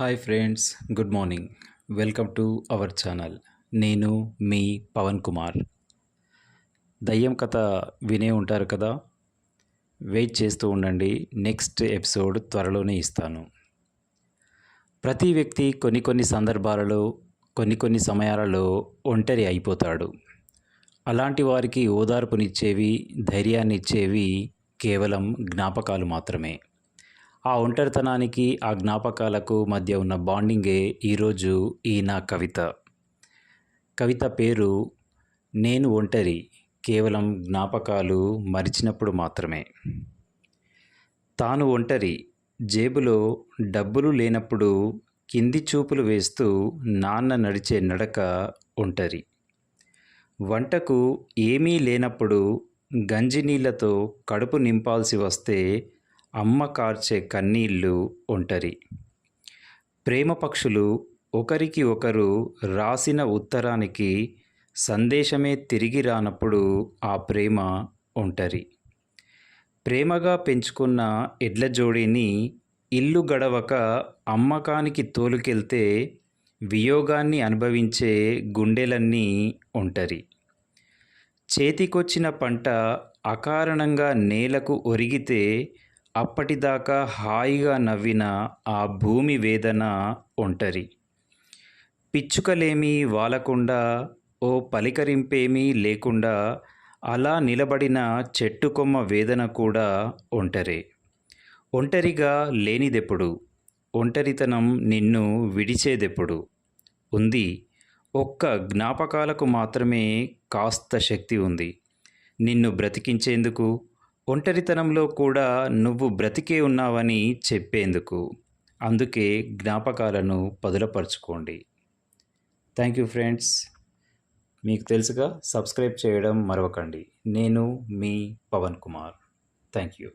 Hi friends good morning. Welcome to our channel. నేను మీ పవన్ కుమార్. దయ్యం కథ వినే ఉంటారు కదా? వెయిట్ చేస్తూ ఉండండి. నెక్స్ట్ ఎపిసోడ్ త్వరలోనే ఇస్తాను. ప్రతి వ్యక్తి కొన్ని కొన్ని సందర్భాలలో కొన్ని కొన్ని సమయాలలో ఒంటరి అయిపోతాడు. అలాంటి వారికి ఓదార్పునిచ్చేవి ధైర్యాన్నిచ్చేవి కేవలం జ్ఞాపకాలు మాత్రమే. ఆ ఒంటరితనానికి ఆ జ్ఞాపకాలకు మధ్య ఉన్న బాండింగే ఈరోజు ఈ నా కవిత. కవిత పేరు నేను ఒంటరి కేవలం జ్ఞాపకాలు మరిచినప్పుడు మాత్రమే. తాను ఒంటరి జేబులో డబ్బులు లేనప్పుడు కింది చూపులు వేస్తూ నాన్న నడిచే నడక ఒంటరి. వంటకు ఏమీ లేనప్పుడు గంజి నీళ్ళతో కడుపు నింపాల్సి వస్తే అమ్మ కార్చే కన్నీళ్ళు ఒంటరి. ప్రేమ పక్షులు ఒకరికి ఒకరు రాసిన ఉత్తరానికి సందేశమే తిరిగి రానప్పుడు ఆ ప్రేమ ఒంటరి. ప్రేమగా పెంచుకున్న ఎడ్ల జోడీని ఇల్లు గడవక అమ్మకానికి తోలుకెళ్తే వియోగాన్ని అనుభవించే గుండెలన్నీ ఒంటరి. చేతికొచ్చిన పంట అకారణంగా నేలకు ఒరిగితే అప్పటిదాకా హాయిగా నవ్విన ఆ భూమి వేదన ఒంటరి. పిచ్చుకలేమీ వాలకుండా ఓ పలికరింపేమీ లేకుండా అలా నిలబడిన చెట్టు కొమ్మ వేదన కూడా ఒంటరే. ఒంటరిగా లేనిదెప్పుడు? ఒంటరితనం నిన్ను విడిచేదెప్పుడు? ఉంది. ఒక్క జ్ఞాపకాలకు మాత్రమే కాస్త శక్తి ఉంది. నిన్ను బ్రతికించేందుకు ఒంటరితనంలో కూడా నువ్వు బ్రతికే ఉన్నావని చెప్పేందుకు అందుకే జ్ఞాపకాలను పదులపరుచుకోండి. థ్యాంక్ యూ ఫ్రెండ్స్ మీకు తెలుసుగా సబ్స్క్రైబ్ చేయడం మరవకండి. నేను మీ పవన్ కుమార్. Thank you